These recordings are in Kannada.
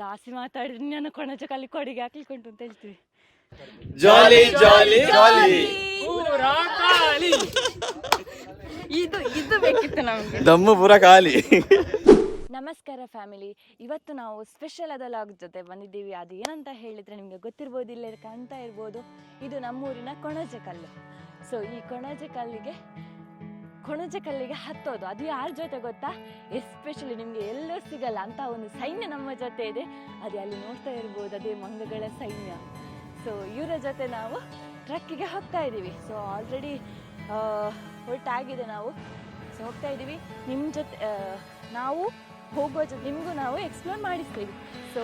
ಜಾಸ್ತಿ ಮಾತಾಡಿದ್ರೆ ನಾನು ಕೊಣಜ ಕಲ್ಲಿ ಕೊಡಿಗೆ ಹಾಕ್ಲಿಕ್ಕುಂಟು ಅಂತ ಹೇಳ್ತೀವಿ. ಜಾಲಿ ಜಾಲಿ ಜಾಲಿ. ಇದು ಇದು ಬೇಕಿತ್ತು ನಮಗೆ. ದಮ್ಮು ಪುರ ಖಾಲಿ ನಮಸ್ಕಾರ ಫ್ಯಾಮಿಲಿ. ಇವತ್ತು ನಾವು ಸ್ಪೆಷಲ್ ಆದ ಲಾಗ್ ಜೊತೆ ಬಂದಿದ್ದೀವಿ. ಅದು ಏನಂತ ಹೇಳಿದ್ರೆ ನಿಮಗೆ ಗೊತ್ತಿರ್ಬೋದು ಇಲ್ಲೇ ಕಾಣ್ತಾ ಇರ್ಬೋದು. ಇದು ನಮ್ಮೂರಿನ ಕೊಣಜೆ ಕಲ್ಲು. ಸೊ ಈ ಕೊಣಜೆ ಕಲ್ಲಿಗೆ ಕೊಣಜೆ ಕಲ್ಲಿಗೆ ಹತ್ತೋದು. ಅದು ಯಾರ ಜೊತೆ ಗೊತ್ತಾ? ಎಸ್ಪೆಷಲಿ ನಿಮಗೆ ಎಲ್ಲೂ ಸಿಗಲ್ಲ. ಅಂತ ಒಂದು ಸೈನ್ಯ ನಮ್ಮ ಜೊತೆ ಇದೆ. ಅದೇ ಅಲ್ಲಿ ನೋಡ್ತಾ ಇರ್ಬೋದು. ಅದೇ ಮಂಗಗಳ ಸೈನ್ಯ. ಸೊ ಇವರ ಜೊತೆ ನಾವು ಟ್ರಕ್ಕಿಗೆ ಹೋಗ್ತಾ ಇದ್ದೀವಿ. ಸೊ ಆಲ್ರೆಡಿ ಒಟ್ಟಾಗಿದೆ ನಾವು. ಸೊ ಹೋಗ್ತಾ ಇದ್ದೀವಿ. ನಿಮ್ಮ ಜೊತೆ ನಾವು ಹೋಗೋ ಜೊತೆ ನಿಮಗೂ ನಾವು ಎಕ್ಸ್ಪ್ಲೋರ್ ಮಾಡಿಸ್ತೀವಿ. ಸೊ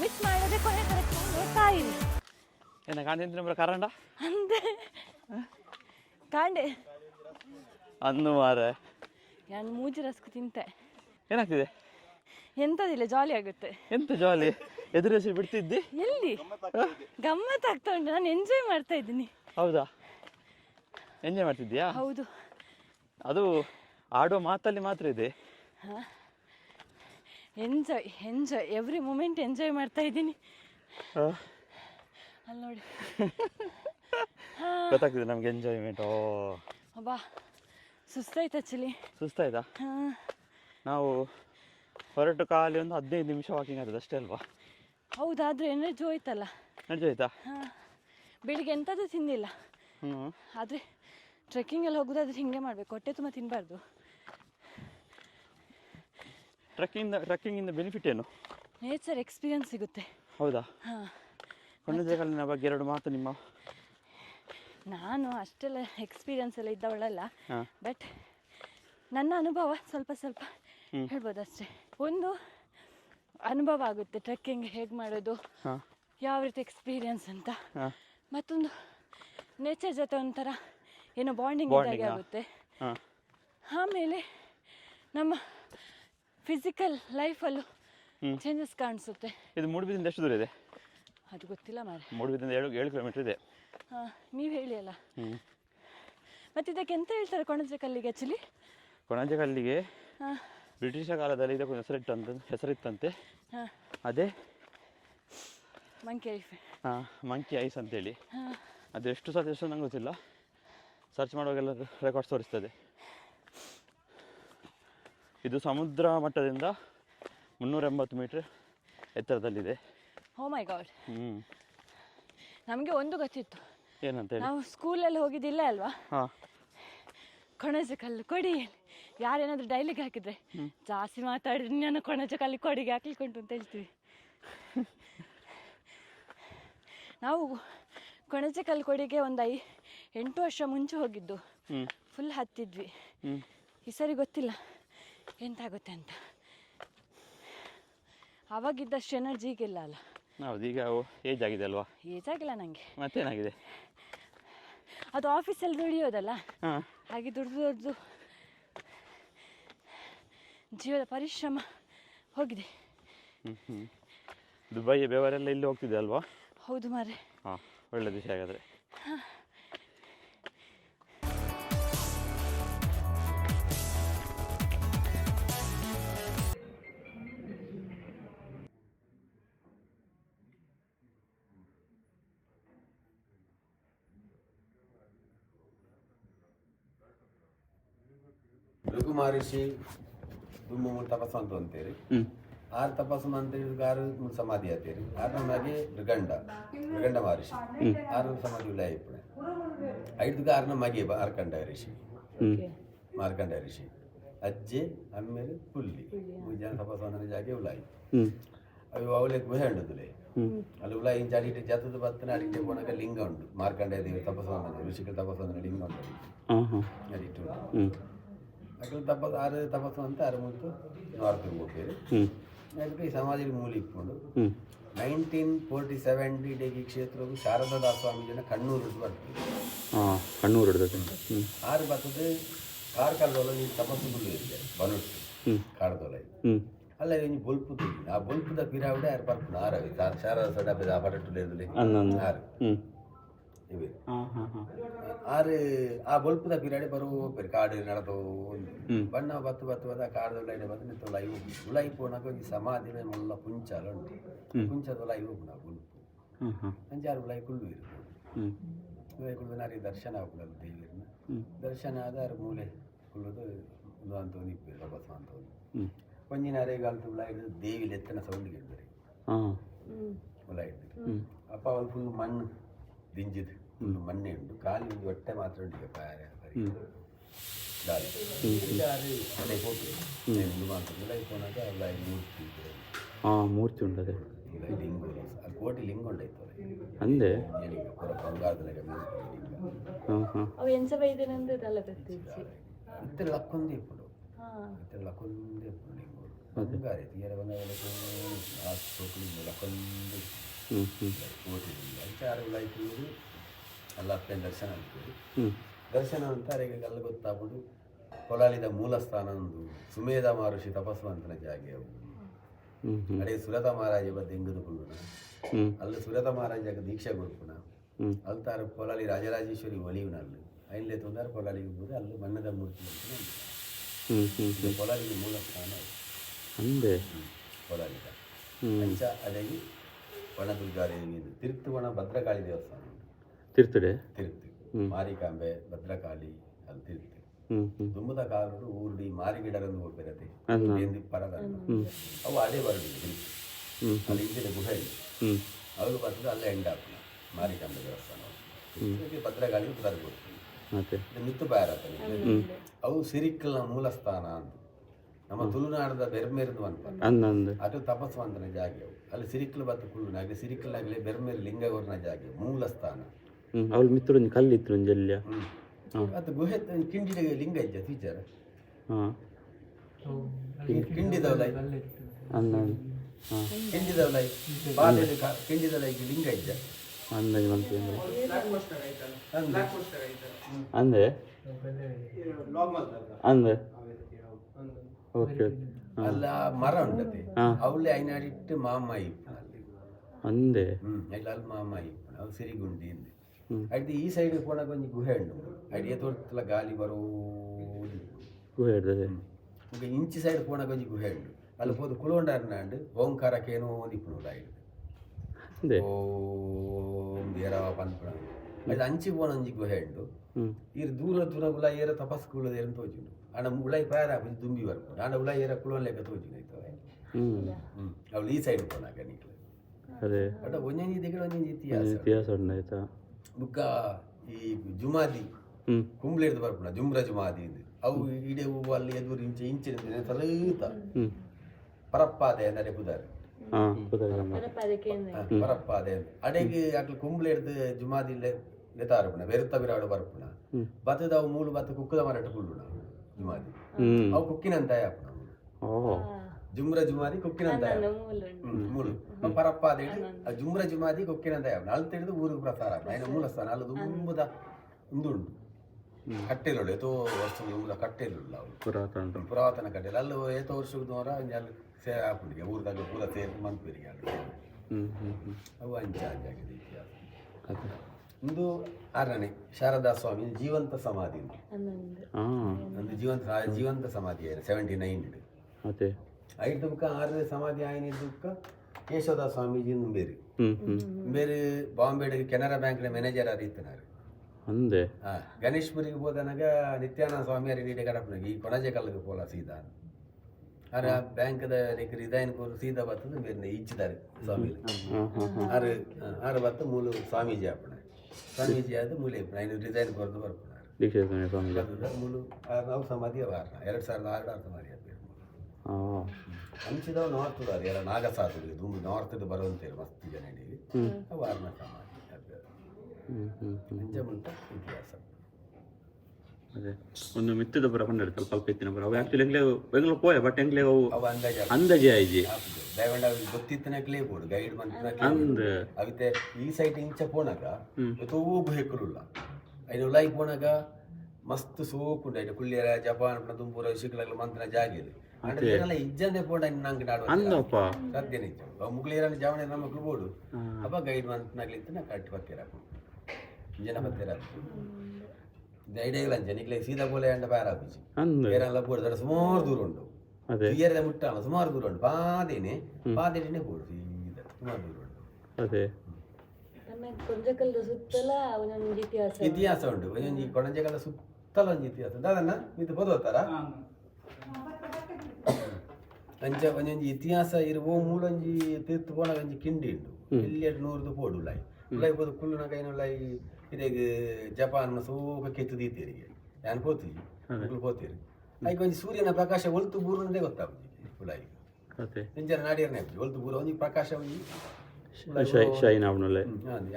ಮಿಸ್ ಮಾಡೋದೇ ಕೊನೆ ಕರೆಕ್ಟ್ ನೋಡ್ತಾ ಇರಿ ಅಂದೆ? ಕಾಂಡೆ ಅಂದು ಮಾರೆ. ನಾನು ಮೂಜಿ ರಸ್ಕು ತಿಂತೆ. ಏನಾಗ್ತಿದೆ? ಎಂತದಿಲ್ಲ ಜಾಲಿ ಆಗುತ್ತೆ. ಎಂತ ಜಾಲಿ ಎದುರಿಸಿ ಬಿಡ್ತಿದ್ದಿ? ಎಲ್ಲಿ? ಗಮ್ಮತ್ ಆಗ್ತಾ ಉಂಟು ನಾನು ಎಂಜಾಯ್ ಮಾಡ್ತಾ ಇದ್ದೀನಿ. ಹೌದಾ? ಎಂಜಾಯ್ ಮಾಡ್ತಿದ್ಯಾ ಹೌದು. ಅದು ಆಡುವ ಮಾತಲ್ಲಿ ಮಾತ್ರ ಇದೆ. Enjoy enjoy every moment enjoy ಮಾಡ್ತಾ ಇದ್ದೀನಿ. ಅಲ್ಲಿ ನೋಡಿ. ಗೊತ್ತಾಗ್ತಿದೆ ನಮ್ಗೆ ಎಂಜಾಯ್ಮೆಂಟ್ ಓ. ಅಬ್ಬಾ ಸುಸ್ತಾಯ್ತು ಆ್ಯಕ್ಚುಲಿ ಸುಸ್ತಾಯ್ತಾ? ಹಾಂ. ನಾವು ಹೊರಟು ಖಾಲಿ ಒಂದು ಹದಿನೈದು ನಿಮಿಷ ವಾಕಿಂಗ್ ಆಗ್ತದೆ ಅಷ್ಟೇ ಅಲ್ವಾ? ಹೌದಾದ್ರೆ ಎನರ್ಜಿ ಹೋಯ್ತಲ್ಲ? ನಡ್ಜೋಯ್ತಾ ಹಾಂ. ಬೆಳಿಗ್ಗೆ ಎಂಥದ್ದು ತಿಂದಿಲ್ಲ ಹ್ಞೂ ಆದರೆ ಟ್ರೆಕ್ಕಿಂಗಲ್ಲಿ ಹೋಗೋದಾದ್ರೆ ಹಿಂಗೆ ಮಾಡಬೇಕು. ಹೊಟ್ಟೆ ತುಂಬ ತಿನ್ನಬಾರ್ದು ಟ್ರಕ್ಕಿಂಗ್ ಟ್ರಕ್ಕಿಂಗಿಂದ ಬೆನಿಫಿಟ್ ಏನು? ನೇಚರ್ ಎಕ್ಸ್ಪೀರಿಯನ್ಸ್ ಸಿಗುತ್ತೆ. ಹೌದಾ? ಹಾಂ. ಕೊಂಡಜಗಲಿನ ಬಗ್ಗೆ ಎರಡು ಮಾತು ನಿಮ್ಮ ನಾನು ಅಷ್ಟೆಲ್ಲ ಎಕ್ಸ್ಪೀರಿಯನ್ಸ್ ಎಲ್ಲ ಇದ್ದವಳಲ್ಲ. ಬಟ್ ನನ್ನ ಅನುಭವ ಸ್ವಲ್ಪ ಸ್ವಲ್ಪ. ಹೇಳ್ಬೋದು ಅಷ್ಟೇ ಒಂದು ಅನುಭವ ಆಗುತ್ತೆ ಟ್ರೆಕ್ಕಿಂಗ್ ಹೇಗೆ ಮಾಡೋದು ಯಾವ ರೀತಿ ಎಕ್ಸ್ಪೀರಿಯನ್ಸ್ ಅಂತ. ಮತ್ತೊಂದು ನೇಚರ್ ಜೊತೆ ಒಂಥರ ಏನೋ ಬಾಂಡಿಂಗ್ ಇದ್ದಾಗೆ ಆಗುತ್ತೆ. ಆಮೇಲೆ ನಮ್ಮ ಫಿಸಿಕಲ್ ಲೈಫಲ್ಲೂ. ಚೇಂಜಸ್ ಕಾಣಿಸುತ್ತೆ. ಇದು ಮೂಡುಬಿದ್ರಿಂದ ಎಷ್ಟು ದೂರ ಇದೆ? ಅದು ಗೊತ್ತಿಲ್ಲ ಮಾರೆ ಮೂಡುಬಿದ್ರಿಂದ ಏಳು ಏಳು ಕಿಲೋಮೀಟರ್ ಇದೆ. ಹಾಂ ನೀವು ಹೇಳಿ ಅಲ್ಲ. ಹ್ಞೂ ಮತ್ತು ಇದಕ್ಕೆ ಎಂತ ಹೇಳ್ತಾರೆ ಕೊಣಜೆ ಕಲ್ಲಿಗೆ ಆ್ಯಕ್ಚುಲಿ ಕೊಣಜಗಲ್ಲಿಗೆ ಹಾಂ. ಬ್ರಿಟಿಷ ಕಾಲದಲ್ಲಿ ಇದಕ್ಕೊಂದು ಹೆಸರಿಟ್ಟಂತ ಹೆಸರಿತ್ತಂತೆ. ಹಾಂ. ಅದೇ ಮಂಕಿ ಐಫೆ ಹಾಂ ಮಂಕಿ ಐಸ್ ಅಂತೇಳಿ. ಹಾಂ. ಅದು ಎಷ್ಟು ಸತಿ ಎಷ್ಟು ನಂಗೆ ಗೊತ್ತಿಲ್ಲ. ಸರ್ಚ್ ಮಾಡುವಾಗೆಲ್ಲ ರೆಕಾರ್ಡ್ಸ್ ತೋರಿಸ್ತದೆ. ಇದು ಸಮುದ್ರ ಮಟ್ಟದಿಂದ ಮುನ್ನೂರ ಎಂಬತ್ತು ಮೀಟ್ರ್ ಎತ್ತರದಲ್ಲಿದೆ. ಓ ಮೈ ಗಾಡ್ ನಮಗೆ ಒಂದು ಗೊತ್ತಿತ್ತು. ಏನಂತ ನಾವು ಸ್ಕೂಲಲ್ಲಿ ಹೋಗಿದ್ದಿಲ್ಲ ಅಲ್ವಾ? ಕೊಣಜ ಕಲ್ಲು ಕೊಡಿ ಯಾರೇನಾದರೂ ಡೈಲಿಗೆ ಹಾಕಿದ್ರೆ ಜಾಸ್ತಿ ಮಾತಾಡಿದ್ರೆ ನಾನು ಕೊಣಜ ಕಲ್ಲು ಕೊಡಿಗೆ ಹಾಕ್ಲಿಕ್ಕುಂಟು ಅಂತ ಹೇಳ್ತೀವಿ. ನಾವು ಕೊಣಜ ಕಲ್ಲು ಕೊಡಿಗೆ ಒಂದು ಐ ಎಂಟು ವರ್ಷ ಮುಂಚೆ ಹೋಗಿದ್ದು. ಫುಲ್ ಹತ್ತಿದ್ವಿ. ಈ ಸರಿ ಗೊತ್ತಿಲ್ಲ. ಎಂತಾಗುತ್ತೆ ಅಂತ. ಅವಾಗಿದ್ದಷ್ಟು ಎನರ್ಜಿ ಈಗಿಲ್ಲ ಅಲ್ಲ. ಹೌದು ಈಗ ಏಜ್ ಆಗಿದೆ ಅಲ್ವಾ? ಏಜ್ ಆಗಿಲ್ಲ ನನಗೆ ಮತ್ತೇನಾಗಿದೆ? ಅದು ಆಫೀಸಲ್ಲಿ ದುಡಿಯೋದಲ್ಲ ಹಾಂ. ಹಾಗೆ ದುಡ್ದು ದುಡ್ದು ಜೀವದ ಪರಿಶ್ರಮ ಹೋಗಿದೆ. ದುಬೈ ಬೆವರೆಲ್ಲ ಇಲ್ಲಿ ಹೋಗ್ತಿದೆ ಅಲ್ವಾ? ಹೌದು ಮಾರೆ ಹಾಂ ಒಳ್ಳೆ ವಿಷಯ ಹಾಗಾದರೆ. ಮಹರ್ಷಿ ದುಮ್ಮು ತಪಸ್ಸು ಅಂತ ಅಂತೀರಿ. ಆರ್ ತಪಸ್ಸು ಅಂತ ಹೇಳಿದ್ರೆ ಆರು ಸಮಾಧಿ ಆತೀರಿ ಆರು ನಮಗೆ ಮೃಗಂಡ ಮೃಗಂಡ ಮಹರ್ಷಿ. ಆರು ಸಮಾಧಿ ಇಪ್ಪಣೆ. ಐದು ಆರನ ಮಗೆ ಮಾರ್ಕಂಡ ಋಷಿ. ಮಾರ್ಕಂಡ ಋಷಿ. ಅಜ್ಜೆ ಆಮೇಲೆ ಪುಲ್ಲಿ. ಮುಂಜಾನೆ ಜನ ತಪಸ್ಸು ಜಾಗೆ ಉಲಾಯಿ ಅವು ಅವಳೆ ಗುಹೆ ಉಂಡುದುಲೆ ಅಲ್ಲಿ ಉಲಾಯಿ ಜಾಡಿಟ್ಟು ಜಾತದ ಬತ್ತನ ಅಡಿಗೆ ಪೋಣಕ ಲಿಂಗ ಉಂಟು. ಮಾರ್ಕಂಡ ದೇವಿ ತಪಸ್ಸು ಋಷಿಕ ತಪಸ್ಸು ಅನ್ನೋ ಲಿಂಗ ಉಂಟು. ಹಾಂ அக்கல் தப்ப ஆறு தபசம் வந்து அறுபத்து நாற்பத்தி மூட்டு ನೆಕ್ಸ್ಟ್ ಈ ಸಮಾಜದ ಮೂಲ ಇಟ್ಕೊಂಡು ನೈನ್ಟೀನ್ ಫೋರ್ಟಿ ಸೆವೆನ್ ಡಿಗೆ ಕ್ಷೇತ್ರವು ಶಾರದಾ ಸ್ವಾಮೀಜಿನ ಕಣ್ಣೂರು ಬರ್ತದೆ ಕಣ್ಣೂರು ಹಿಡ್ದಕ್ಕೆ ಆರು ಬರ್ತದೆ ಕಾರ್ಕಲ್ದೊಲ ನೀವು ತಪಸ್ಸುಗಳು ಇದೆ. ಬನುಟ್ಟು ಕಾಡದೊಲ ಅಲ್ಲ ಇವ್ ಬೊಲ್ಪು ಆ ಬೊಲ್ಪುದ ಪಿರಾವಿಡೆ ಆರು ಬರ್ಪುನ ಆರವಿ ಶಾರದಾ ಸಡಪದ ಬರಟುಲೇದಲ್ಲಿ ಆರು ಇವೆ. ಹಾಂ ಹಾಂ ಹಾಂ. ಆರು ಆ ಬೊಲ್ಪದ ಪಿರಾಡಿ ಬರೋ ಪೆರಿ ಕಾಡು ಹ್ಮ್. ಬಣ್ಣ ಬತ್ತು ಬತ್ತು ಬತ್ತ ಕಾಡು ಲೈನ್ ಬಂದು ನಿಂತು ಉಲಾಯಿ ಹೋಗಿ. ಉಲಾಯಿ ಪೋನಾಗ ಒಂಜಿ ಸಮಾಧಿ ಮುಲ್ಲ ಪುಂಚಾಲ ಉಂಟು. ಪುಂಚದ ಇರು ನಾರಿ ದರ್ಶನ ಆಗುದಲ್ಲ ದೇವಿರನ್ನ ದರ್ಶನ ಆದ ಆರು ಮೂಲೆ ಕುಳ್ಳುದು ಒಂದು ಅಂತ ಒಂದು. ಹ್ಞೂ ಕೊಂಜಿನಾರೇ ಗಾಲದ ಉಲಾಯಿ ದೇವಿ ಲೆತ್ತನ ಸೌಂಡ್ ಕೇಳಿದ್ರಿ. ಹಾಂ. ಉಲಾಯಿ ಹ್ಞೂ ಅಪ್ಪ ಒಂದು ಫುಲ್ ಮಣ್ಣು ದಿಂಜಿದು. ಮೊನ್ನೆ ಉಂಟು ಕಾಲು ಒಂದು ಹೊಟ್ಟೆ ಮಾತ್ರ ಉಂಟು ಮೂರ್ತಿ ಉಂಟು ಅದೇ ಕೋಟಿ ಲಿಂಗ ಉಂಟಾಯ್ತು ಅಂದೆ ಲಕ್ಕೊಂದೇ ಇಪ್ಪಡು ಲಕ್ಕೊಂದೇ ಇಪ್ಪಡು ಲಿಂಗೋಡು ಗಾರೆ ತೀರ ಬಂದ ಲಕ್ಕೊಂದು ಕೋಟಿ ಲಿಂಗ ಅಂಚಾರು ಉಳ್ಳಾಯ್ತು ಅಪ್ಪನ ದರ್ಶನ ಆಗ್ತದೆ ದರ್ಶನ ಅಂತಾರೆ ಈಗ ಅಲ್ಲಿ ಗೊತ್ತಾಗ್ಬಿಡು ಕೊಲಾಲಿದ ಮೂಲ ಸ್ಥಾನ ಒಂದು ಸುಮೇಧ ಮಹರ್ಷಿ ತಪಸ್ವಂತನ ಜಾಗ ಅವು ಅದೇ ಸುರತ ಮಹಾರಾಜ ಕುಳ್ಳುನ ಹ್ಞೂ ಅಲ್ಲಿ ಸುರತ ಮಹಾರಾಜ ದೀಕ್ಷೆ ಹ್ಞೂ ಅಲ್ತಾರ ಕೊಲಾಲಿ ರಾಜರಾಜೇಶ್ವರಿ ಒಲಿಯುನ ಅಲ್ಲಿ. ಅಲ್ಲೇ ತೊಂದರೆ ಕೊಲಾಲಿಗೆ ಹೋದ್ರೆ ಅಲ್ಲಿ ಮಣ್ಣದ ಮೂರ್ತಿ ಅಂತ ಕೊಲಾಲಿಗೆ ಮೂಲ ಸ್ಥಾನ ಅದು. ಅಂದೆ. ಕೊಲಾಲಿಗ ಹ್ಞೂ ಅಂಚ ಅದಾಗಿ ವನದುರ್ಗಾದೇವಿ ಇದು ಭದ್ರಕಾಳಿ ದೇವಸ್ಥಾನ. ತಿರ್ತಡೆ ತಿರುಕ್ತಿ ಹ್ಮ್. ಮಾರಿಕಾಂಬೆ ಭದ್ರಕಾಳಿ ಅಲ್ಲಿ ಹ್ಞೂ ದುಂಬದ ಕಾಲುಡು ಊರುಡಿ ಮಾರಿಗಿಡರಂದು. ಎಂದಿ ಪರದ ಅವು ಅದೇ ಬರಲಿ ಅಲ್ಲಿ ಹಿಂದಿನ ಗುಹೆ ಅವರು ಬರ್ತದೆ ಅಲ್ಲೇ ಎಂಡ್ ಆಗ್ತದೆ ಮಾರಿಕಾಂಬೆ ದೇವಸ್ಥಾನ. ಇದಕ್ಕೆ ಭದ್ರಕಾಳಿ ಬರ್ಬೋದು ಮತ್ತೆ? ಬಾರತ್ತೆ ಅವು ಸಿರಿಕಲ್ನ ಮೂಲ ಸ್ಥಾನ ಅಂತ ನಮ್ಮ ತುಳುನಾಡದ ಬೆರ್ಮೇರ್ದು ಅಂತ. ಅಂದ ಅಂದೆ ಅದು ತಪಸ್ವಂತನ ಜಾಗ ಅಲ್ಲಿ ಸಿರಿಕಲ್ ಬತ್ತು ಕುಳ್ಳುನಾಗಲಿ ಸಿರಿಕಲ್ನಾಗಲಿ ಬೆರ್ಮೇರ್ ಲಿಂಗವರ್ನ ಜಾಗ ಮೂಲ ಸ್ಥಾನ ಅವ್ಳು ಕಲ್ಲಿತ್ತು ಒಂದು ಜಲ್ಯ ಹ್ಮ್. ಅದು ಗುಹೆ ಕಿಂಡಿದ ಲಿಂಗ ಇದ್ದ ಟೀಚರ್ ಹಾಂ. ಕಿಂಡಿದವಲ್ಲ ಅಂದ ಹಾಂ. ಕಿಂಡಿದವಲ್ಲ ಬಾಟಲಿ ಕಿಂಡಿದವಲ್ಲ ಈಗ ಲಿಂಗ ಇದ್ದ ಅಂದಾಜು ಮಂತ್ರಿ ಅಂದೆ. ಅಂದೆ ಅಂದೆ ಓಕೆ ಓಕೆ ಅಲ್ಲ ಮರ ಉಂಟತೆ ಹಾ. ಅವಳೆ ಐನಾಡಿಟ್ಟು ಮಾಮಾಯಿ ಅಂದೆ ಹ್ಮ್ ಇಲ್ಲ ಅಲ್ಲಿ ಮಾಮ ಸಿರಿ ಅವು ಸಿರಿಗುಂಡಿ ಇಂದೆ ಹ್ಮ್. ಅಡ್ಡಿ ಈ ಸೈಡ್ ಪೋಣಗ ಒಂಜಿ ಗುಹೆ ಉಂಟು ಅಡಿಯ ತೋರ್ತಲ ಗಾಲಿ ಬರೋದು ಗುಹೆ ಹಿಡ್ದದೆ ಈಗ ಇಂಚಿ ಸೈಡ್ ಪೋಣಗ ಒಂಜಿ ಗುಹೆ ಉಂಟು ಅಲ್ಲಿ ಹೋದ ಕುಲೋಂಡರ್ನಾಂಡು ಓಂಕಾರಕ್ಕೇನೋ ದಿಪ್ಪುನು ಉಲಾಯಿಡು ಅಂದೆ ಓಂ ದೇರವ ಪನ್ಪುಣ ಅದು ಅಂಚಿ ಪೋಣ ಒಂಜಿ ಗುಹೆ ಉಂಟು ಹ್ಞೂ ಇರು ದೂರ ದೂರ ಉಲ ಏರ ತಪಸ್ ಕುಲದ ಏರ ತೋಜುಂಡು ಆಂಡ ಉಲಾಯಿ ಪಾರ ಒಂಜಿ ದುಂಬಿ ಬರ್ಪುಂಡು ಆಂಡ ಉಲಾಯಿ ಏರ ಕುಲೋನ್ ಲೆಕ್ಕ ತೋಜುಂಡು ಆಯ್ತವ ಹ್ಞೂ ಹ್ಮ್ ಅವಳು ಈ ಸೈಡ್ ಪೋಣಾಗ ನಿಕ್ಲು ಅದೇ ಅಡ ಒಂಜೊಂಜಿ ಬುಕ್ಕ ಈ ಜುಮಾದಿ ಹ್ಞೂ ಕುಂಬ್ಳಿಡ್ದು ಬರ್ಪುಣ ಜುಮ್ರ ಜುಮಾದಿ ಇದು ಅವು ಇಡೆ ಹೂವು ಅಲ್ಲಿ ಎದುರು ಇಂಚೆ ಇಂಚಿನ ಸಲೀತ. ಪರಪ್ಪಾದೆ ಅದಕ್ಕೆ ಪರಪ್ಪಾದೆ ಅಡೆಗೆ ಅಕ್ಲು ಕುಂಬ್ಳಿಡ್ದು ಜುಮಾದಿ ಲೆತಾರ್ಪುಣ ಬೆರುತ್ತ ಬಿರಾಡು ಬರ್ಪುಣ ಬತ್ತದ ಅವು ಮೂಲು ಬತ್ತ ಕುಕ್ಕದ ಮರಟ ಕುಳ್ಳುಣ ಜುಮಾದಿ ಅವು ಕುಕ್ಕಿನಂತ ಆಪುಣ ಓ ಜುಮ್ರ ಜುಮಾದಿ ಕೊಕ್ಕಿನಂತ ಮೂಲು ಪರಪ್ಪ ಅದ ಆ ಜುಮ್ರ ಜುಮಾದಿ ಕೊಕ್ಕಿನಂತ ಅಲ್ಲಿ ತಿಳಿದು ಊರಿಗೆ ಪ್ರಸಾರ. ಐನ ಮೂಲ ಸ್ಥಾನ ಅಲ್ಲಿ ದುಂಬುದ ಉಂದುಂಡು ಕಟ್ಟೆಲುಳ್ಳು ಎತ್ತೋ ವರ್ಷ ಊರ ಕಟ್ಟೆಲುಳ್ಳು ಅವು ಪುರಾತನ ಉಂಟು ಪುರಾತನ ಕಟ್ಟೆಲು ಅಲ್ಲಿ ಏತೋ ವರ್ಷದ ದೂರ ಅಲ್ಲಿ ಸೇ ಹಾಕೊಂಡಿಗೆ ಊರದಾಗ ಪೂರ ಸೇರಿ ಮಂತ್ರಿಗೆ ಅಲ್ಲಿ ಅವು ಅಂಚ ಆಗಿದೆ ಇತಿಹಾಸ. ಒಂದು ಆರನೇ ಶಾರದಾ ಸ್ವಾಮಿ ಜೀವಂತ ಸಮಾಧಿ ಇದು. ಒಂದು ಜೀವಂತ ಜೀವಂತ ಸಮಾಧಿ ಸೆವೆಂಟಿ ನೈನ್ ಮತ್ತೆ ಐದು ಬುಕ್ಕ ಆರನೇ ಸಮಾಧಿ ಆಯ್ನ ಬುಕ್ಕ ಕೇಶವದಾಸ ಸ್ವಾಮೀಜಿ ಬೇರೆ. ಹ್ಞೂ ಹ್ಞೂ ಬೇರೆ ಬಾಂಬೆಡ್ ಕೆನರಾ ಬ್ಯಾಂಕ್ನ ಮ್ಯಾನೇಜರ್ ಆದ ಇತ್ತನಾರು ಅಂದೆ. ಹಾ ಗಣೇಶ್ಪುರಿಗೆ ಹೋದನಾಗ ನಿತ್ಯಾನಂದ ಸ್ವಾಮಿಯರಿ ನೀಡಿ ಕಡಪನಾಗ ಈ ಕೊಣಜೆ ಕಲ್ಲಿಗೆ ಪೋಲ ಸೀದಾ ಆರ ಬ್ಯಾಂಕ್ದ ರಿದೈನ್ ಕೋರು ಸೀದಾ ಬರ್ತದೆ ಬೇರೆ ಇಚ್ಚಿದ್ದಾರೆ ಸ್ವಾಮಿ ಹಾಂ ಹಾಂ ಹಾಂ ಆರು ಆರು ಬತ್ತ ಮೂಲು ಸ್ವಾಮೀಜಿ ಆಪಣ ಸ್ವಾಮೀಜಿ ಆದ ಮೂಲೆ ಇಪ್ಪಣ ಐನು ರಿಸೈನ್ ಕೊರ್ದು ಬರ್ಪಣ ದೀಕ್ಷೆ ಸ್ವಾಮಿ ಅದು ಮೂಲು ಆರು ನಾವು ಸಮಾಧಿ ವಾರಣ ಎರಡು ಸಾವಿರದ ಆರು ಸಮಾಧಿ ಆಗ್ಬೇಕು ಹಾಂ ಹಂಚಿದವು ನಾರ್ತ್ ಎಲ್ಲ ನಾಗಸಾಧುಗಳಿಗೆ ದುಂಬು ನಾರ್ತ್ ಬರುವಂತೇಳಿ ಮಸ್ತ್ ಜನ ಹೇಳಿ ವಾರಣ ಸಮಾಧಿ ಅಂಚ ಇತಿಹಾಸ. ಅದೇ. ಒಂದು ಮಿತ್ತದ ಬರ ಪಂಡ ಸ್ವಲ್ಪ ಸ್ವಲ್ಪ ಇತ್ತಿನ ಪುರ. ಅವು ಆ್ಯಕ್ಚುಲಿ ಎಂಗ್ಲೇ ಎಂಗ್ಲ ಪೋಯ ಬಟ್ ಎಂಗ್ಲೇ ಅವು ಅಂದಾಜ ಆಯ್ಜಿ. ದಯವಂಡ ಗೊತ್ತಿತ್ತನಕ್ಲೇ ಬೋಡು ಗೈಡ್ ಮಂತ್ರ ಅಂದ. ಅವಿತೆ ಈ ಸೈಟ್ ಇಂಚ ಪೋನಾಗ ತೂಬು ಗುಹೆಕುಲ್ಲ ಐದು ಲೈಕ್ ಪೋನಾಗ ಮಸ್ತ್ ಸೋಕುಂಡು ಐದು ಕುಳ್ಳಿಯರ ಜಪಾನ್ ಪುಣ ತುಂಬೂರ ಶಿಕ್ಲಗ್ಲ ಮಂತ್ರ ಜಾಗಿದು ಅದೆಲ್ಲ ಇಜ್ಜಂದೆ ಪೋಂಡ ನಂಗೆ ನಾಡು ಅಂದಪ್ಪ ಸದ್ಯ ನಿಜ. ಮುಗ್ಳೀರಲ್ಲಿ ಜವಣೆ ನಮ್ಮ ಮಕ್ಕಳು ಅಪ್ಪ ಗೈಡ್ ಮಂತ್ನಾಗ್ಲಿಂತ ನಾ ಕಟ್ಟಿ ಬರ್ತೀರ ಜನ ಬರ್ತೀರ ಗೈಡೇ ಇಲ್ಲ ಜನಿಗ್ಲೆ ಸೀದಾ ಬೋಲೆ ಅಂಡ ಬಾರ ಆಫೀಸ್ ಬೇರೆಲ್ಲ ಬೋಡು ಸುಮಾರು ದೂರ ಉಂಟು. ಬಿಯರ್ದ ಮುಟ್ಟಾಣ ಸುಮಾರು ದೂರ ಉಂಟು. ಪಾದೇನೆ ಪಾದೇನೆ ಬೋಡು ಸೀದಾ ಸುಮಾರು ದೂರ ಸುತ್ತಲ ಅವನೊಂದು ಇತಿಹಾಸ ಇತಿಹಾಸ ಉಂಟು. ಕೊಂಜಕಲ್ದ ಸುತ್ತಲ ಒಂದು ಇತಿಹಾಸ ಅದನ್ನ ಇದು ಬದುತ್ತಾರಾ ಅಂಚ ಒಂಜಿ ಇತಿಹಾಸ ಇರುವ ಮೂಲೊಂಜಿ ತೀರ್ತು ಪೋಣ ಒಂಜಿ ಕಿಂಡಿ ಉಂಡು ಇಲ್ಲೆಡ್ ನೂರ್ದು ಪೋಡು ಉಲಾಯಿ ಉಲಾಯಿ ಬೋದು ಕುಲ್ಲುನ ಕೈನ ಉಲಾಯಿ ಇಡೆಗೆ ಜಪಾನ್ ಸೋಕ ಕೆತ್ತು ದೀತೀರಿಗೆ ನಾನು ಪೋತೀರಿ? ಮಕ್ಕಳು ಪೋತೀರಿ. ಅದಕ್ಕೆ ಒಂಜಿ ಸೂರ್ಯನ ಪ್ರಕಾಶ ಒಳ್ತು ಬೂರುನದೇ ಗೊತ್ತಾಗುದು ಉಲಾಯಿ ಇಂಜನ ನಾಡಿಯರ್ನೇ ಒಲ್ತು ಬೂರು ಒಂಜಿ ಪ್ರಕಾಶ ಒಂಜಿ. ಶೈನ್ ಅವನಲ್ಲೇ.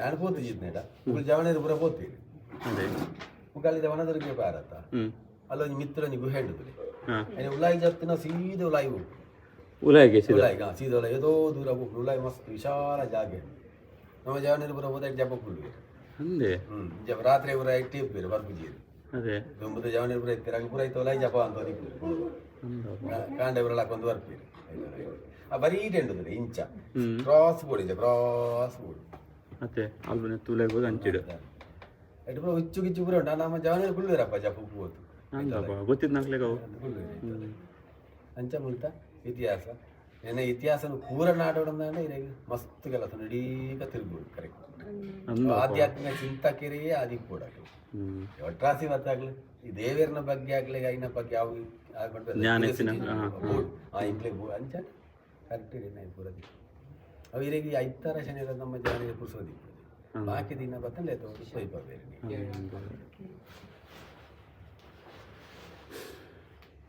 ಯಾರು ಪೋತೀರಿ ಇದನ್ನೇಡ ಉಗಳು ಜವನದ ಪುರ ಪೋತೀರಿ. ಮುಗಾಲಿದ ವನದುರ್ಗೆ ಭಾರತ. ಅಲ್ಲೊಂದು ಮಿತ್ರನಿಗೆ ಗುಹೆ ಹಿಡಿದ್ರಿ ಉಲಾಯಿ ಜಪ್ತಿನ ಸೀದ ಉಲಾಯಿ ಹೋಗ್ತೀವಿ. ಉಲಾಯಿಗೆ ಸೀದಾ ಎದೋ ದೂರ ಹೋಗ್ಲು ಉಲಾಯಿ ಮಸ್ತ್ ವಿಶಾಲ ಜಾಗ ನಮ್ಮ ಜವನದ ಪುರ ಹೋದಾಗ ಜಪ ಕುಲ್ಲು ಅಂದೆ ಜಪ ರಾತ್ರಿ ಪುರ ಇಟ್ಟು ಇರ್ಬೇಕು ಬರ್ಬಿದ್ದೀರಿ ಅದೇ. ತುಂಬದ ಜವನದ ಪುರ ಇರ್ತೀರ ಹಂಗೆ ಪುರ ಇತ್ತು ಉಲಾಯಿ ಜಪ ಅಂತ ಅದಕ್ಕೆ ಕಾಂಡೆ ಬರಲ ಹಾಕೊಂಡು ಬರ್ತೀರಿ. ಬರೀ ಎಂಡದ್ರೆ ಇಂಚ. ಕ್ರಾಸ್ ಬೋರ್ಡ್ ಕ್ರಾಸ್ ಬೋರ್ಡ್ ಮತ್ತೆ ಅಲ್ಲಿ ತುಲೆ ಉಲಾಯಿ ಹೋಗಿ ಅಂಚಿಡು. ಎಡ್ ಪುರ ಹುಚ್ಚು ಗಿಚ್ಚು ಪುರ ಉಂಟು ನಮ್ಮ ಜವನದ ಕುಲ್ಲು ಇರಪ್ಪ ಜಪ ಹೋತು ಗೊತ್ತಿದ್ದು ನಾಲ್ಕು ಅಂಚ ಮುಳ್ತಾ? ಇತಿಹಾಸ. ಏನ ಇತಿಹಾಸನ ಪೂರ ನಾಡೋಡಂದ್ರೆ ಇದಾಗ ಮಸ್ತ್ ಕೆಲಸ ನಡೀಕ ತಿರುಗ್ಬೋದು ಕರೆಕ್ಟ್ ಆಧ್ಯಾತ್ಮಿಕ ಚಿಂತಕರೇ ಆದಿ ಕೂಡ ಹ್ಮ್. ಒಟ್ರಾಸಿ ಮತ್ತಾಗ್ಲಿ ಈ ದೇವರನ ಬಗ್ಗೆ ಆಗ್ಲಿ ಐನ ಬಗ್ಗೆ ಯಾವ ಇಂಪ್ಲೆ ಅಂಚ ಕರೆಕ್ಟ್ ಇದೆ ಪೂರ ಪೂರದಿ. ಅವು ಇರಿಗೆ ಐತಾರ ಶನಿ ನಮ್ಮ ಜಾನಿಗೆ ಪುರ್ಸೋದಿ ಬಾಕಿ ದಿನ ಬತ್ತಲೇ ಸ್ವಲ್ಪ ಬೇರೆ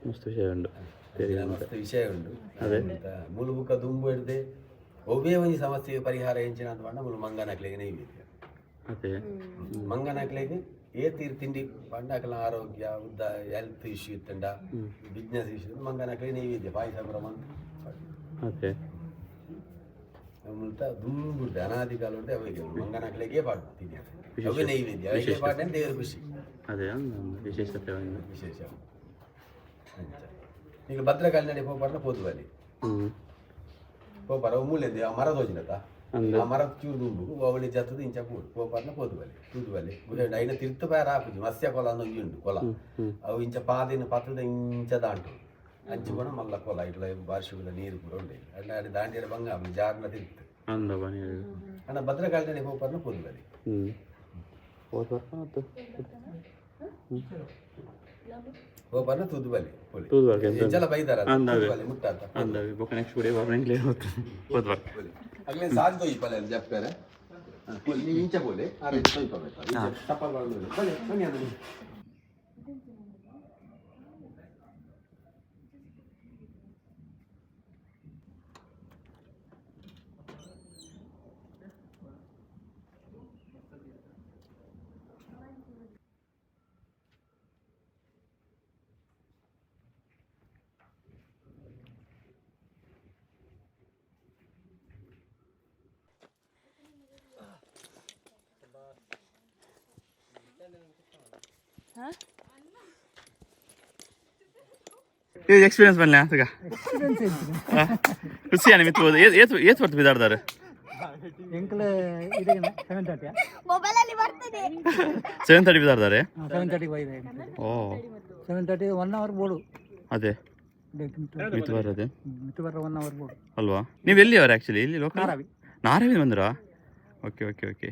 ಮಸ್ತ್ ವಿಷಯ ಉಂಟು. ಸರಿ ఇలా మస్తు విషయం ఉండు అదే. అంత ములుగుక దుమ్ము పెడితే ఒవే ಒಂಜಿ ಸಮಸ್ಯೆ ಪರಿಹಾರ ಎಂಚಿನ ಅಂತ ಪಂಡ ಮುಲು ಮಂಗನಕ್ಲೆಗೆ ನೈವೇದ್ಯ ಅದೇ ಮಂಗನಕ್ಲೆಗೆ ಏ ತೀರ್ ತಿಂಡಿ ಪಂಡಕಲ ಆರೋಗ್ಯ ಉದ್ದ ಹೆಲ್ತ್ ಇಶ್ಯೂ ಇತ್ತಂಡ ಬಿಸ್ನೆಸ್ ಇಶ್ಯೂ ಮಂಗನಕ್ಲೆಗೆ ನೈವೇದ್ಯ ಪಾಯಸ ಬ್ರಹ್ಮಂತ ಅದೇ ಮುಲ್ತ ದುಂಬುಡ್ದೆ ಅನಾದಿ ಕಾಲ ಹೊಡ್ದೆ ಅವಿಗೆ ಮಂಗನಕ್ಲೆಗೆ ಪಾಡು ತಿನ್ನಿ ಅವೇ ನೈವೇದ್ಯ ಅವಿಗೆ ಪಾಡ್ನೆ ದೇವ್ರ ಖುಷಿ ಅದೇ ಅಂದ ಒಂದು ವಿಶೇಷತೆ ಒಂದು ವಿಶೇಷ ಅಂಚ. ಈಗ ಭದ್ರಕಾಲಿನಲ್ಲಿ ಹೋಗ್ಬಾರ್ದ ಪೋದುವಲ್ಲಿ ಹೋಗ್ಬಾರ ಮೂಲೆಂದು ಆ ಮರ ತೋಜಿನತ್ತ ಆ ಮರ ಚೂರು ದುಂಬು ಅವಳಿ ಜತ್ತದ ಇಂಚ ಕೂಡು ಹೋಗ್ಬಾರ್ದ ಪೋದುವಲ್ಲಿ ತೂದುವಲ್ಲಿ ಐನ ತಿರ್ತು ಬೇರೆ ಹಾಕುದು ಮತ್ಸ್ಯ ಕೊಲ ಅನ್ನೋ ಒಂಜಿ ಉಂಟು ಕೊಲ ಅವು ಇಂಚ ಪಾದಿನ ಪಾತ್ರದ ಇಂಚ ದಾಂಟು ಅಂಚು ಕೂಡ ಮಲ್ಲ ಕೊಲ ಇಟ್ಲ ಬಾರ್ಷಿಗಳ ನೀರು ಕೂಡ ಉಂಡೆ ಅಣ್ಣ ಅದು ದಾಂಡಿಯರ ಬಂಗ ಅವನು ಜಾರ್ನ ತಿರ್ತು ಅಣ್ಣ ಭದ್ರಕಾಲಿನಲ್ಲಿ ಹೋಗ್ಬಾರ್ದ ಪೋದುವಲ್ಲಿ ಹ್ಞೂ తూదువలి పోలి ತೂದುವರ್ಗೆ ಎಂತ ఇంచల బైదార అందావి. తూదువలి ముట్టాత ಅಂದ ಬೊಕ್ಕ ನೆಕ್ಸ್ಟ್ ಕೂಡ ಬರ್ನೆಂಗ್ಲೇ ಹೋತು ಹೋದ್ ವರ್ಷ అట్లే సాధి తోయిపలే అని చెప్పారా నీ ఇంచ పోలే అరే తోయిపలే తప్పలు వాళ్ళు పోలే పోనీ అన్న ಇದು ಎಕ್ಸ್ಪೀರಿಯನ್ಸ್ ಬನ್ನಿ ಆತಗ ಮಿತ್ ಮಿತ್ಬೋದು ಏತ್ ಏತ್ ಬರ್ತು ಬಿದಾಡ್ದಾರೆ ಸೆವೆನ್ ತರ್ಟಿ ಬಿದಾಡ್ದಾರೆ ಸೆವೆನ್ ತರ್ಟಿ ಹೋಗಿದೆ ಓ seven thirty one hour board ಅದೇ ಮಿತ್ ಅದೇ ಒನ್ ಅವರ್ ಬೋರ್ಡು ಅಲ್ವಾ ನೀವು ಎಲ್ಲಿಯವರು ಆ್ಯಕ್ಚುಲಿ ಇಲ್ಲಿ ಲೋಕಲ್ ನಾರಾವಿ ನಾರಾವಿ ಬಂದ್ರಾ ಓಕೆ ಓಕೆ ಓಕೆ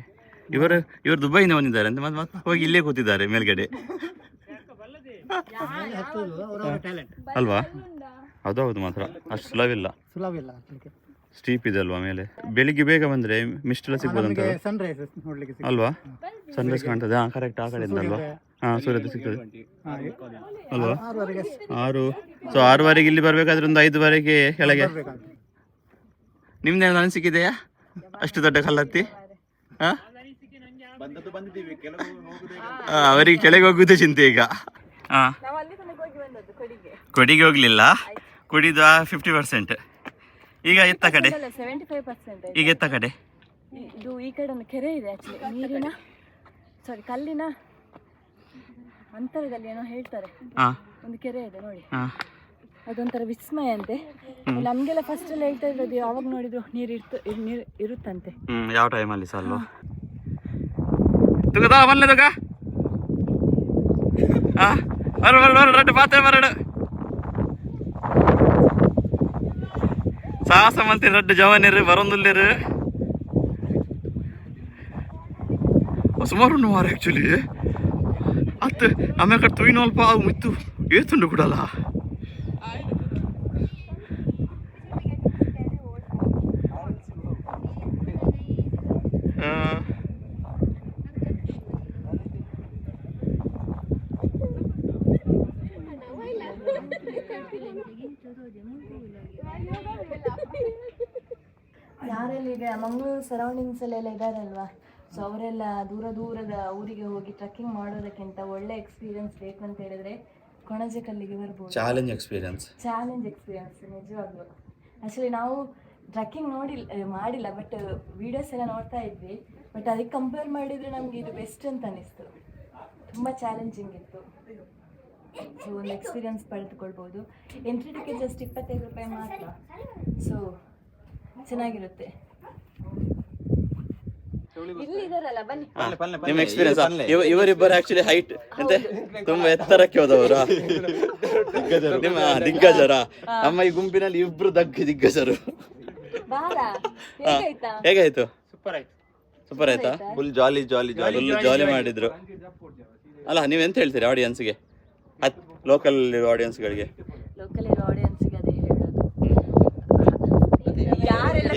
ಇವರು ಇವರು ದುಬೈಯಿಂದ ಬಂದಿದ್ದಾರೆ ಅಂತ ಮತ್ತೆ ಮತ್ತೆ ಹೋಗಿ ಇಲ್ಲೇ ಕೂತಿದ್ದಾರೆ ಮೇಲ್ಗಡೆ. ಅಲ್ವಾ? ಅದು ಹೌದು ಮಾತ್ರ. ಅಷ್ಟು ಸುಲಭಿಲ್ಲ ಸುಲಭ ಇಲ್ಲ. ಸ್ಟೀಪ್ ಇದೆ ಅಲ್ವಾ ಮೇಲೆ? ಬೆಳಿಗ್ಗೆ ಬೇಗ ಬಂದ್ರೆ ಮಿಸ್ಟ್ ಎಲ್ಲ ಸಿಗ್ಬೋದು ಅಂತ ನಮಗೆ ಸನ್ ರೈಸ್ ನೋಡ್ಲಿಕ್ಕೆ ಸಿಗ್ತದೆ. ಅಲ್ವಾ? ಸನ್ರೈಸ್ ಕಾಣ್ತದೆ? ಹಾಂ ಕರೆಕ್ಟ್ ಆ ಕಡೆಯಿಂದ ಅಲ್ವಾ? ಹಾ ಸೂರ್ಯೋದಯ ಸಿಗ್ತದೆ. ಅಲ್ವಾ? ಆರು. ಸೊ ಆರೂವರೆಗೆ ಇಲ್ಲಿ ಬರ್ಬೇಕಾದ್ರೆ ಒಂದು ಐದುವರೆಗೆ ಕೆಳಗೆ? ನನಗೆ ಅನಿಸಿಕೆದೆಯಾ ಅಷ್ಟು ದೊಡ್ಡ ಕಲ್ಲತ್ತಿ? ಹಾ? ಅವರಿಗೆ ಕೆಳಗೆ ಹೋಗುದು ಚಿಂತೆ ಈಗ. ನಾವು ಅಲ್ಲಿ ಹೋಗಿ ಬಂದದ್ದು ಕೊಡಿಗೆ. ಕೊಡಿಗೆ ಹೋಗ್ಲಿಲ್ಲ. ಕುಡಿದ ಫಿಫ್ಟಿ ಪರ್ಸೆಂಟ್ ಈಗ ಎತ್ತ ಕಡೆ? ಸೆವೆಂಟಿ ಫೈವ್ ಪರ್ಸೆಂಟ್ ಈಗ ಎತ್ತ ಕಡೆ? ಇದು ಈ ಕಡೆ ಒಂದು ಕೆರೆ ಇದೆ ಆಕ್ಚುಲಿ ನೀರಿನ ಸಾರಿ ಕಲ್ಲಿನ ಅಂತರದಲ್ಲಿ ಏನೋ ಹೇಳ್ತಾರೆ. ಒಂದು ಕೆರೆ ಇದೆ ನೋಡಿ. ಹಾ ಅದೊಂಥರ ವಿಸ್ಮಯ ಅಂತೆ. ನಮ್ಗೆಲ್ಲ ಫಸ್ಟ್ ಎಲ್ಲ ಹೇಳ್ತಾ ಇರೋದು ಯಾವಾಗ ನೋಡಿದ್ರು ನೀರು ಇರ್ತ ನೀರು ಇರುತ್ತಂತೆ. ಹ್ಮ್ ಯಾವ ಟೈಮಲ್ಲಿ ಅಲ್ಲಿ ಅಲ್ವಾ ತುಗದ ಬಲ್ಲೆ ತುಗ ಆ ಬರ ಬರ ಬರ ರಡ್ಡು ಪಾತ್ರೆ ಬರಡು ಸಾಹಸ ಮಂತಿ ರಡ್ಡು ಜವಾನಿರು ಬರೊಂದುಲ್ಲೇರು ಸುಮಾರು ಮಾರು ಆ್ಯಕ್ಚುಲಿ ಅತ್ತು, ಆಮೇಲೆ ಕಡೆ ತುಯ್ನು ಅಲ್ಪ ಅವು ಮಿತ್ತು. ಏತುಂಡು ಕೂಡಲ್ಲ ಆ, ಯಾರೆಲ್ಲ ಈಗ ಸರೌಂಡಿಂಗ್ಸ್ ಅಲ್ಲೆಲ್ಲ ಇದಾರಲ್ವಾ? ಸೊ ಅವರೆಲ್ಲ ದೂರ ದೂರದ ಊರಿಗೆ ಹೋಗಿ ಟ್ರೆಕ್ಕಿಂಗ್ ಮಾಡೋದಕ್ಕಿಂತ ಒಳ್ಳೆ ಎಕ್ಸ್ಪೀರಿಯನ್ಸ್ ಬೇಕು ಅಂತ ಹೇಳಿದ್ರೆ ಕೊಣಜೆ ಕಲ್ಲಿಗೆ ಬರ್ಬೋದು. ಚಾಲೆಂಜ್ ಎಕ್ಸ್ಪೀರಿಯನ್ಸ್ ಚಾಲೆಂಜ್ ಎಕ್ಸ್ಪೀರಿಯನ್ಸ್ ನಿಜವಾಗ್ಲೂ. ಆ್ಯಕ್ಚುಲಿ ನಾವು ಟ್ರಕ್ಕಿಂಗ್ ನೋಡಿಲ್ಲ ಮಾಡಿಲ್ಲ ಬಟ್ ವಿಡಿಯೋಸ್ ಎಲ್ಲ ನೋಡ್ತಾ ಇದ್ವಿ. ಬಟ್ ಅದಕ್ಕೆ ಕಂಪೇರ್ ಮಾಡಿದರೆ ನಮಗೆ ಇದು ಬೆಸ್ಟ್ ಅಂತ ಅನಿಸ್ತು. ತುಂಬ ಚಾಲೆಂಜಿಂಗ್ ಇತ್ತು. ಸೊ ಒಂದು ಎಕ್ಸ್ಪೀರಿಯನ್ಸ್ ಪಡೆದುಕೊಳ್ಬೋದು. ಎಂಟ್ರಿ ಟಿಕೆಟ್ ಜಸ್ಟ್ ಇಪ್ಪತ್ತೈದು ರೂಪಾಯಿ ಮಾತ್ರ. ಸೊ ಚೆನ್ನಾಗಿರುತ್ತೆ. ಇಲ್ಲಿ ಇದಾರಲ್ಲ ಬನ್ನಿ. ನಿಮ್ಮ ಎಕ್ಸ್ಪೀರಿಯನ್ಸ್ ಇವರಿಬ್ಬರು ಆಕ್ಚುಲಿ ಹೈಟ್ ಅಂತೆ ತುಂಬಾ ಎತ್ತರಕ್ಕೆ ಹೋದವರು. ನಿಮ್ಮ ದಿಗ್ಗಜರ. ನಮ್ಮ ಈ ಗುಂಪಿನಲ್ಲಿ ಇಬ್ರು ದಗ್ಗ ದಿಗ್ಗಜರು. ಹೇಗಾಯ್ತಾ? ಹೇಗಾಯ್ತು? ಸೂಪರ್ ಆಯ್ತು. ಸೂಪರ್ ಆಯ್ತಾ? ಫುಲ್ ಜಾಲಿ ಜಾಲಿ ಜಾಲಿ ಫುಲ್ ಜಾಲಿ ಮಾಡಿದ್ರು. ಅಲ್ಲ ನೀವೆಂತ ಹೇಳ್ತೀರಿ ಆಡಿಯನ್ಸ್ಗೆ ಲೋಕಲ್ ಲೋಕಲ್ ಆಡಿಯನ್ಸ್ಗಳಿಗೆ ಲೋಕಲ್ ಇರೋ ಆಡಿಯನ್ಸ್ಗೆ ಅದೇ ಹೇಳೋದು ಯಾರೆಲ್ಲ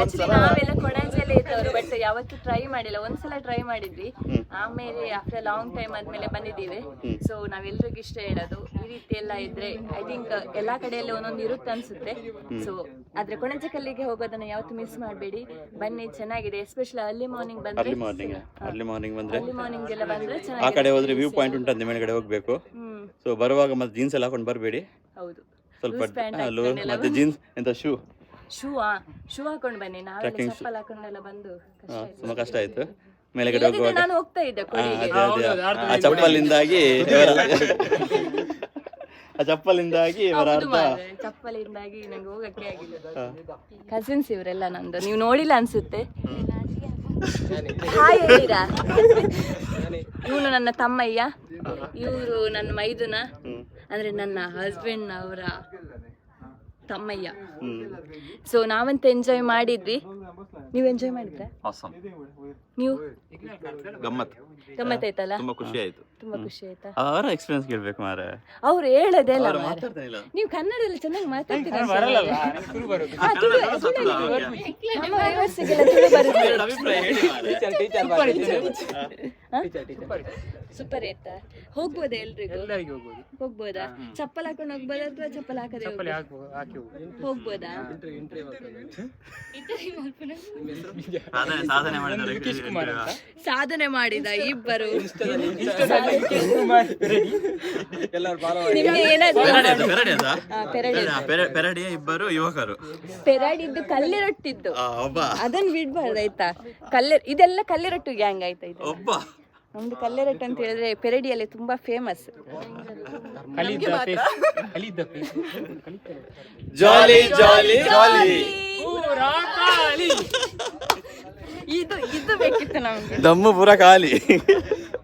ಆಕ್ಚುಲಿ ನಾವೆಲ್ಲ ಕೊಣಾಜೆಲ್ಲೇ ಇದ್ದವರು ಬಟ್ ಯಾವತ್ತೂ ಟ್ರೈ ಮಾಡಿಲ್ಲ. ಒಂದ್ಸಲ ಟ್ರೈ ಮಾಡಿದ್ವಿ. ಆಮೇಲೆ ಆಫ್ಟರ್ ಲಾಂಗ್ ಟೈಮ್ ಆದ್ಮೇಲೆ ಬಂದಿದ್ದೀವಿ. ಸೊ ನಾವೆಲ್ರಿಗೂ ಇಷ್ಟ ಹೇಳೋದು ಈ ರೀತಿ ಎಲ್ಲ ಇದ್ರೆ ಐ ಥಿಂಕ್ ಎಲ್ಲಾ ಕಡೆಯಲ್ಲಿ ಒಂದೊಂದು ಇರುತ್ತೆ ಅನ್ಸುತ್ತೆ. ಸೊ ಆದ್ರೆ ಕೊಣಜ ಕಲ್ಲಿಗೆ ಹೋಗೋದನ್ನ ಯಾವತ್ತು ಮಿಸ್ ಮಾಡಬೇಡಿ. ಬನ್ನಿ ಚೆನ್ನಾಗಿದೆ ಎಸ್ಪೆಷಲಿ ಅರ್ಲಿ ಮಾರ್ನಿಂಗ್ ಬಂದ್ರೆ. ಅರ್ಲಿ ಮಾರ್ನಿಂಗ್ ಅರ್ಲಿ ಮಾರ್ನಿಂಗ್ ಬಂದ್ರೆ? ಅರ್ಲಿ ಮಾರ್ನಿಂಗ್ ಎಲ್ಲ ಬಂದ್ರೆ ಆ ಚೆನ್ನಾಗಿ ಕಡೆ ಹೋದ್ರೆ ವ್ಯೂ ಪಾಯಿಂಟ್ ಉಂಟಂತೆ ಮೇಲ್ಗಡೆ ಹೋಗ್ಬೇಕು. ಹ್ಮ್. ಸೊ ಬರುವಾಗ ಮತ್ತೆ ಜೀನ್ಸ್ ಎಲ್ಲ ಹಾಕೊಂಡು ಬರಬೇಡಿ. ಹೌದು. ಸ್ವಲ್ಪ ಆ, ಮತ್ತೆ ಜೀನ್ಸ್ ಎಂತ ಶೂ ಶೂ ಶೂ ಹಾಕೊಂಡ್ ಬನ್ನಿ ನಾವೆಲ್ಲ Trekking shoe. ಚಪ್ಪಲ್ ಹಾಕೊಂಡೆಲ್ಲ ಬಂದು ಕಷ್ಟ ಆಯ್ತು. ತುಂಬಾ ಕಷ್ಟ ಆಯ್ತು. ಮೇಲೆಗಡೆ ಇಲ್ಲದಿದ್ರೆ ಹೋಗುವಾಗ? ನಾನು ಹೋಗ್ತಾ ಇದ್ದೆ ಅದೇ ಅದೇ. ಆ ಚಪ್ಪಲಿಂದಾಗಿ ಇವರ ಆ ಚಪ್ಪಲಿಂದಾಗಿ ಇವರ ಹೌದು ಅರ್ಧ ಮಾರ್ರೆ, ಚಪ್ಪಲಿಂದಾಗಿ ನಂಗೆ ಹೋಗಕ್ಕೆ ಆಗಿಲ್ಲ. ಕಸಿನ್ಸ್ ಇವರೆಲ್ಲ ನಂದು ನೀವು ನೋಡಿಲ್ಲ ಅನ್ಸುತ್ತೆ. ಹಾಯ್ ಹೇಳಿರಾ ಇವನು ನನ್ನ ತಮ್ಮಯ್ಯ ಇವರು ನನ್ನ ಮೈದುನ ಅಂದ್ರೆ ನನ್ನ ಹಸ್ಬೆಂಡ್ ಅವರ ತಮ್ಮಯ್ಯ ಸೊ ನಾವಂತ ಎಂಜಾಯ್ ಮಾಡಿದ್ವಿ ನೀವು ಎಂಜಾಯ್ ಮಾಡಿದ್ರೆ awesome. ನೀವು ಗಮ್ಮತ್ ಆಯ್ತಲ್ಲ ತುಂಬಾ ಖುಷಿ ಆಯ್ತು ತುಂಬಾ ಖುಷಿ ಆಯ್ತಾ? ಅವರ ಎಕ್ಸ್ಪೀರಿಯನ್ಸ್ ಕೇಳ್ಬೇಕು ಮಾರೆ ಅವ್ರು ಹೇಳೋದೇ ಮಾರ್ರೆ. ನೀವು ಕನ್ನಡದಲ್ಲಿ ಚೆನ್ನಾಗಿ ಮಾತಾಡ್ತೀರಾ ಹಾ, ತುಳು- ತುಳು. ನಮ್ಮ ತುಳು ಬರುತ್ತೆ ಸೂಪರ್ ಆಯ್ತಾ? ಹೋಗ್ಬೋದಾ ಎಲ್ರಿಗೂ? ಎಲ್ಲರಿಗೆ ಹೋಗ್ಬೋದು. ಹೋಗ್ಬೋದಾ? ಚಪ್ಪಲ್ ಹಾಕೊಂಡು ಹೋಗ್ಬೋದಾ ಅಥವಾ ಚಪ್ಪಲ್ ಹಾಕದೆ ಚಪ್ಪಲಿ ಹಾಕಿ ಹಾಕಿ ಹೋಗ್ಬೋದು. ಹೋಗ್ಬೋದಾ? ಸಾಧನೆ ಸಾಧನೆ ಮಾಡಿದ್ದಾರೆ ಸಾಧನೆ ಮಾಡಿದ ಇಬ್ಬರು. ನಿಮ್ಗೆ ಏನಾದ್ರು ಪೆರಡಿಯ ಇಬ್ಬರು ಯುವಕರು. ಪೆರಡಿದ್ದು ಕಲ್ಲಿರೊಟ್ಟಿದ್ದು. ಅದನ್ನ ಬಿಡ್ಬಾರ್ದು ಆಯ್ತಾ ಕಲ್ಲೆ ಇದೆಲ್ಲ ಕಲ್ಲಿರೊಟ್ಟು ಗ್ಯಾಂಗ್ ಆಯ್ತಾ ಇದು? ಒಬ್ಬ. ನಮ್ದು ಕಲ್ಲಿರೊಟ್ಟು ಅಂತ ಹೇಳಿದ್ರೆ ಪೆರಡಿಯಲ್ಲಿ ತುಂಬಾ ಫೇಮಸ್ ಜಾಲಿ ಜಾಲಿ ಜಾಲಿ. ಇದು ಇದು ಬೇಕಿತ್ತು ನಮ್ಗೆ. ದಮ್ಮು ಪುರ ಖಾಲಿ.